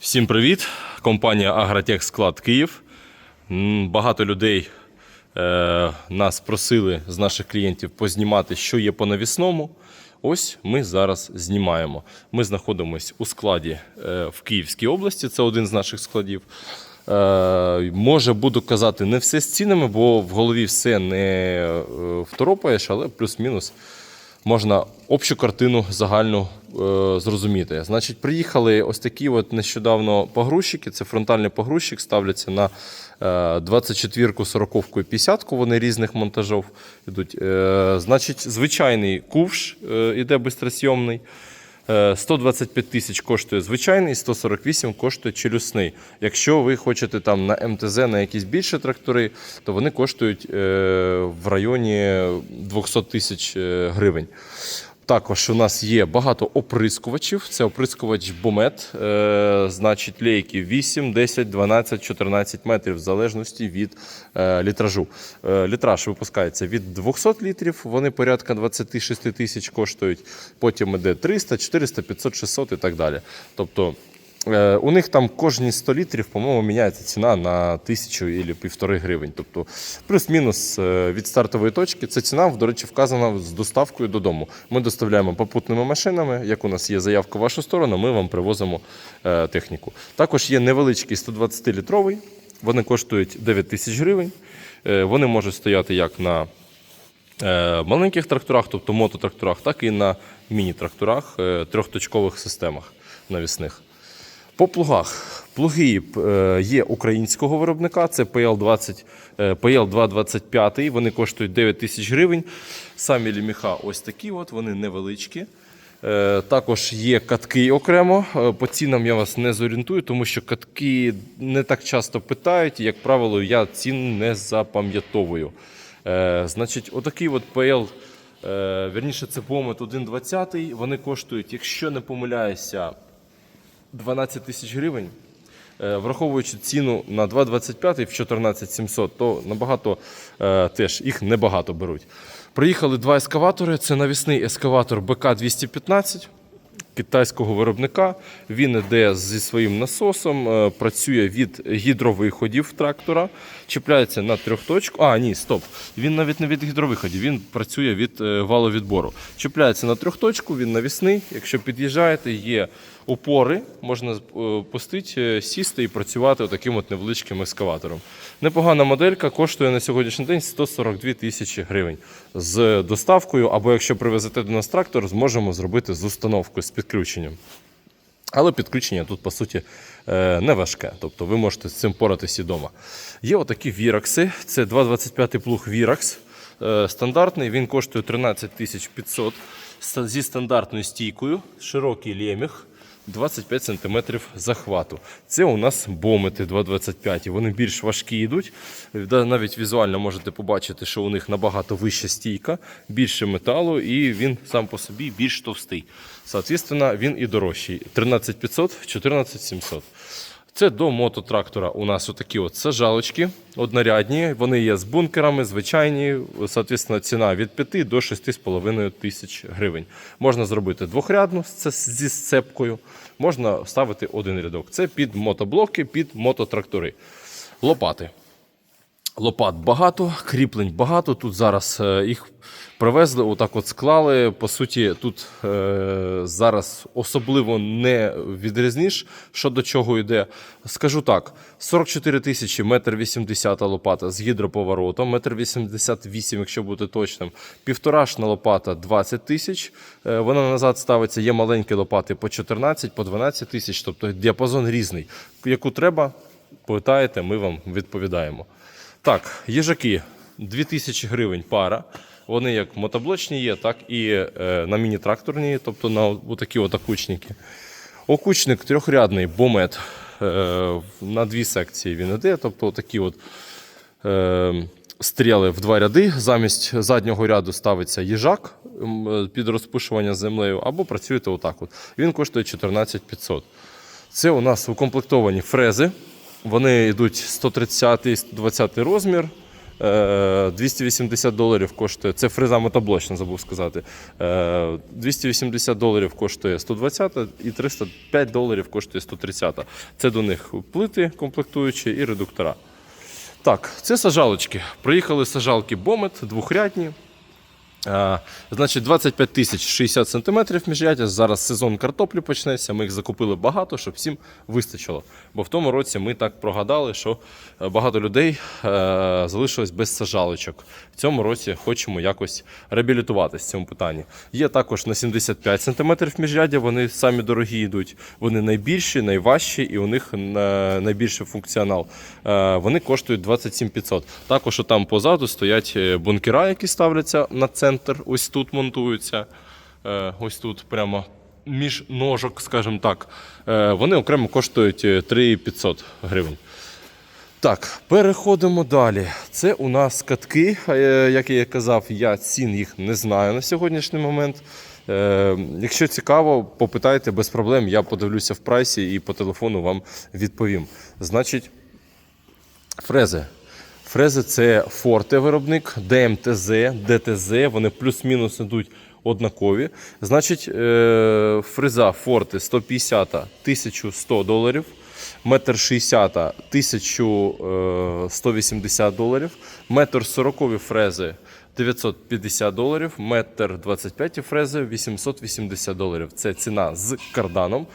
Всім привіт! Компанія Агротех Склад Київ. Багато людей е, нас просили з наших клієнтів познімати, що є по навісному. Ось ми зараз знімаємо. Ми знаходимося у складі е, в Київській області, це один з наших складів. Е, може, буду казати не все з цінами, бо в голові все не е, второпаєш, але плюс-мінус можна общу картину загальну е, зрозуміти. Значить, приїхали ось такі от нещодавно погрузчики. Це фронтальний погрузчик, ставляться на е, 24-ку, 40-ку і 50-ку, вони різних монтажів йдуть. Е, значить, звичайний кувш е, іде бистросйомний. Е, 125 тисяч коштує звичайний, 148 коштує челюсний. Якщо ви хочете там на МТЗ на якісь більші трактори, то вони коштують е, в районі 200 тисяч е, гривень. Також у нас є багато оприскувачів. Це оприскувач Бомет, е, значить лейки 8, 10, 12, 14 метрів в залежності від е, літражу. Е, літраж випускається від 200 літрів, вони порядка 26 тисяч коштують. Потім іде 300, 400, 500, 600 і так далі. Тобто У них там кожні 100 літрів, по-моєму, міняється ціна на тисячу або півтори гривень. Тобто плюс-мінус е, від стартової точки. Це ціна, до речі, вказана з доставкою додому. Ми доставляємо попутними машинами. Як у нас є заявка в вашу сторону, ми вам привозимо е, техніку. Також є невеличкий 120-літровий, вони коштують 9 тисяч гривень. Е, Вони можуть стояти як на е, маленьких тракторах, тобто мототракторах, так і на міні-тракторах, е, трьохточкових системах навісних. По плугах. Плуги е, є українського виробника, це PL20, е, PL225, вони коштують 9 тисяч гривень. Самі ліміха ось такі, от, вони невеличкі. Е, Також є катки окремо. По цінам я вас не зорієнтую, тому що катки не так часто питають. і, Як правило, я цін не запам'ятовую. Значить, отакий от PL, вірніше, це Помет 1,20. Вони коштують, якщо не помиляюся, 12 тисяч гривень. Е, Враховуючи ціну на 2,25 в 14 700, то набагато е, теж їх небагато беруть. Приїхали два ескаватори. Це навісний ескаватор БК-215 китайського виробника. Він іде зі своїм насосом, е, працює від гідровиходів трактора, чіпляється на трьохточку. А, ні, стоп. Він навіть не від гідровиходів, він працює від валовідбору. Чіпляється на трьохточку, він навісний. Якщо під'їжджаєте, є опори, можна е, пустити, е, сісти і працювати таким от невеличким ескаватором. Непогана моделька коштує на сьогоднішній день 142 тисячі гривень з доставкою, або якщо привезете до нас трактор, зможемо зробити з установкою з підключенням. Але підключення тут, по суті, е, не важке. Тобто ви можете з цим поратися вдома. Є отакі віракси. Це 2,25 плуг Віракс. Стандартний, він коштує 13 500 зі стандартною стійкою, широкий леміх. 25 см захвату. Це у нас бомити 2,25. Вони більш важкі йдуть. Навіть візуально можете побачити, що у них набагато вища стійка, більше металу, і він сам по собі більш товстий. Соответственно, він і дорожчий. 13500, 14700. Це до мототрактора у нас отакі от сажалочки однорядні. Вони є з бункерами, звичайні. Соответственно, ціна від 5 до 6,5 тисяч гривень. Можна зробити двохрядну зі сцепкою, можна ставити один рядок. Це під мотоблоки, під мототрактори. Лопати. Лопат багато, кріплень багато. Тут зараз е, їх привезли, отак от склали. По суті, тут е, зараз особливо не відрізниш, що до чого йде. Скажу так: 44 тисячі, метр 80 лопата з гідроповоротом, метр 88, якщо бути точним. Півторашна лопата 20 тисяч. Е, вона назад ставиться. Є маленькі лопати по 14, по 12 тисяч, тобто діапазон різний. Яку треба, питаєте, ми вам відповідаємо. Так, їжаки 2000 гривень пара. Вони як мотоблочні є, так і е, на міні-тракторні, тобто на такі окучники. Окучник трьохрядний бомет е, на дві секції він іде, тобто такі от е, стріли в два ряди. Замість заднього ряду ставиться їжак е, під розпушування землею, або працюєте отак. От. Він коштує 14 500. Це у нас укомплектовані фрези. Вони йдуть 130-120 розмір. Е, 280 доларів коштує. Це фреза мотоблочна, забув сказати. Е, 280 доларів коштує 120 і 305 доларів коштує 130. Це до них плити комплектуючі і редуктора. Так, це сажалочки. Приїхали сажалки Бомет, двохрядні. А, значить, 25 тисяч 60 сантиметрів міжряддя. Зараз сезон картоплі почнеться. Ми їх закупили багато, щоб всім вистачило. Бо в тому році ми так прогадали, що е, багато людей е, залишилось без сажалочок. В цьому році хочемо якось реабілітуватися в цьому питанні. Є також на 75 сантиметрів міжряддя. Вони самі дорогі йдуть. Вони найбільші, найважчі, і у них е, найбільший функціонал. Е, Вони коштують 27 500. Також там позаду стоять е, бункера, які ставляться на центр. Ось тут монтуються. Е, Ось тут прямо між ножок, скажімо так. Е, Вони окремо коштують е, 3 500 гривень. Так, переходимо далі. Це у нас катки. Е, Як я казав, я цін їх не знаю на сьогоднішній момент. Е, Якщо цікаво, попитайте без проблем. Я подивлюся в прайсі і по телефону вам відповім. Значить, фрези. Фрези це Форте виробник, ДМТЗ, ДТЗ. Вони плюс-мінус ідуть однакові. Значить, е, фреза Форте 150 1100 доларів. Метр 60 1180 доларів. Метр 40 фрези 950 доларів. Метр 25 фрези 880 доларів. Це ціна з карданом.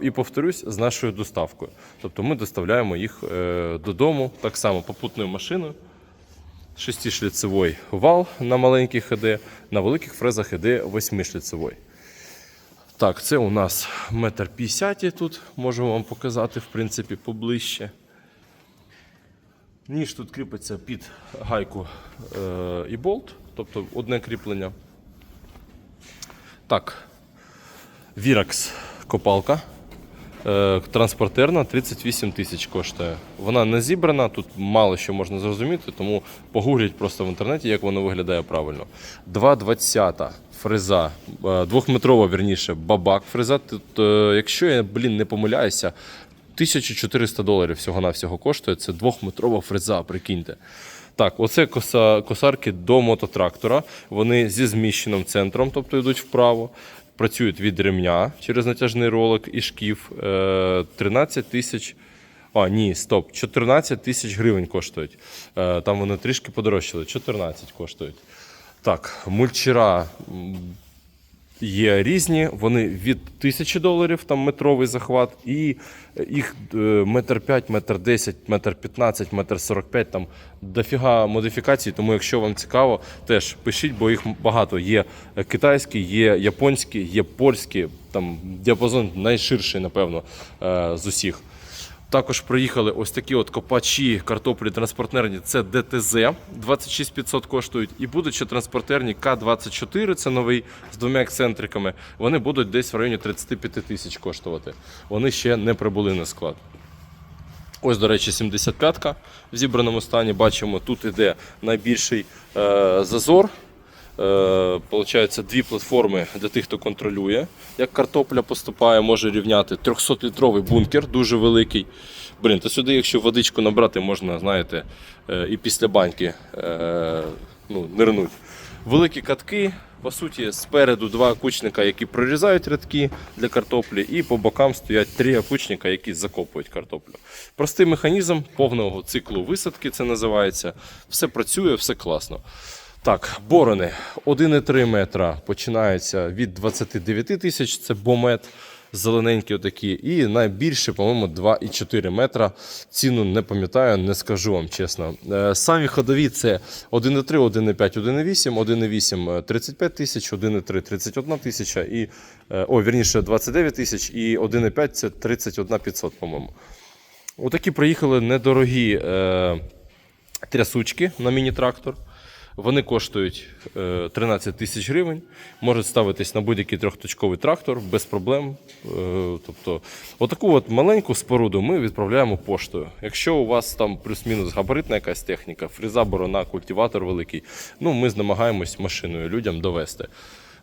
І повторюсь, з нашою доставкою. Тобто ми доставляємо їх е, додому так само попутною машиною. Шестишліцевий вал на маленьких ХД, на великих фрезах іде восьмишліцевий. Так, це у нас метр п'ятдесят тут, можу вам показати, в принципі, поближче. Ніж тут кріпиться під гайку е, і болт, тобто одне кріплення. Так, Virax копалка. Е, транспортерна 38 тисяч коштує. Вона не зібрана, тут мало що можна зрозуміти, тому погугліть просто в інтернеті, як воно виглядає правильно. 2,20 фреза, е, двохметрова, вірніше, бабак фреза. Тут, е, якщо я, блін, не помиляюся, 1400 доларів всього-навсього коштує. Це двохметрова фреза, прикиньте. Так, оце коса, косарки до мототрактора. Вони зі зміщеним центром, тобто йдуть вправо. Працюють від ремня через натяжний ролик і шків. Е, 13 тисяч. А, ні, стоп, 14 тисяч гривень коштують. Е, Там вони трішки подорожчали, 14 коштують. Так, мульчера є різні, вони від 1000 доларів, там метровий захват, і їх е, метр 5, метр 10, метр 15, метр 45, там дофіга модифікацій, тому якщо вам цікаво, теж пишіть, бо їх багато. Є китайські, є японські, є польські, там діапазон найширший, напевно, е, з усіх. Також приїхали ось такі от копачі картоплі транспортерні. Це ДТЗ 26500 коштують. І будуть ще транспортерні К24, це новий з двома ексцентриками. Вони будуть десь в районі 35 тисяч коштувати. Вони ще не прибули на склад. Ось, до речі, 75-ка в зібраному стані. Бачимо, тут іде найбільший е, зазор. Е, Получається, дві платформи для тих, хто контролює, як картопля поступає, може рівняти 300-літровий бункер, дуже великий. Блін, то сюди, якщо водичку набрати, можна, знаєте, е, і після баньки е, ну, нирнуть. Великі катки, по суті, спереду два кучника, які прорізають рядки для картоплі, і по бокам стоять три окучника, які закопують картоплю. Простий механізм повного циклу висадки, це називається. Все працює, все класно. Так, борони 1,3 метра починаються від 29 тисяч, це бомет. Зелененькі отакі, і найбільше, по-моєму, 2,4 метра. Ціну не пам'ятаю, не скажу вам чесно. Е, Самі ходові це 1,3, 1,5, 1,8, 1,8 35 тисяч, 1,3 31 тисяча, і, е, о, вірніше, 29 тисяч, і 1,5 це 31 500, по-моєму. Отакі приїхали недорогі е, трясучки на міні-трактор. Вони коштують е, 13 тисяч гривень, можуть ставитись на будь-який трьохточковий трактор без проблем. Е, Тобто, отаку от маленьку споруду ми відправляємо поштою. Якщо у вас там плюс-мінус габаритна якась техніка, фреза, борона, культиватор великий, ну ми намагаємось машиною людям довести.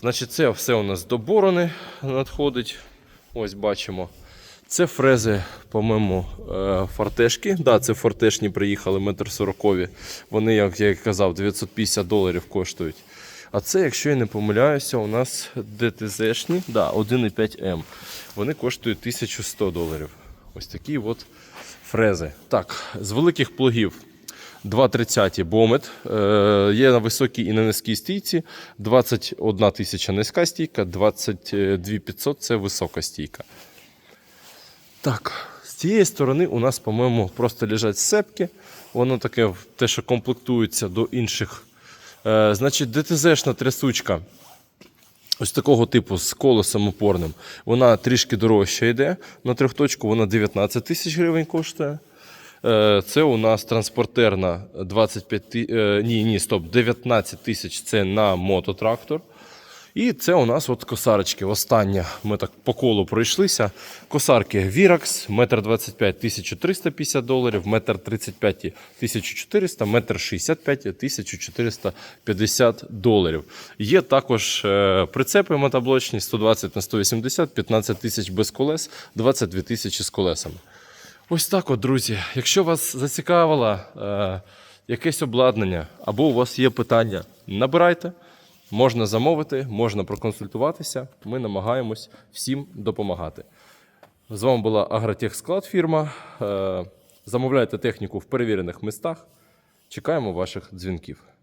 Значить, це все у нас до борони надходить. Ось бачимо. Це фрези по-моєму, е, фортешки. Да, це фортешні приїхали, метр сорокові. Вони, як я казав, 950 доларів коштують. А це, якщо я не помиляюся, у нас ДТЗшні, да, 1,5М. Вони коштують 1100 доларів. Ось такі от фрези. Так, з великих плугів 230 бомет. Е, є на високій і на низькій стійці. 21 тисяча низька стійка, 22 500 це висока стійка. Так, з цієї сторони у нас, по-моєму, просто лежать сепки. Воно таке те, що комплектується до інших. Е, значить, ДТЗшна трясучка. Ось такого типу з колесом опорним. Вона трішки дорожча йде. На трьохточку вона 19 тисяч гривень коштує. Е, Це у нас транспортерна 25 е, ні, ні, стоп, 19 тисяч це на мототрактор. І це у нас от косарочки. Остання. Ми так по колу пройшлися. Косарки Virax, 1,25 1350 доларів, 1,35 1400, 1,65 1450 доларів. Є також е, прицепи мотоблочні 120 на 180, 15 тисяч без колес, 22 тисячі з колесами. Ось так от, друзі. Якщо вас зацікавило е, якесь обладнання або у вас є питання, набирайте, можна замовити, можна проконсультуватися. Ми намагаємось всім допомагати. З вами була Агротехсклад фірма. Е, замовляйте техніку в перевірених містах. Чекаємо ваших дзвінків.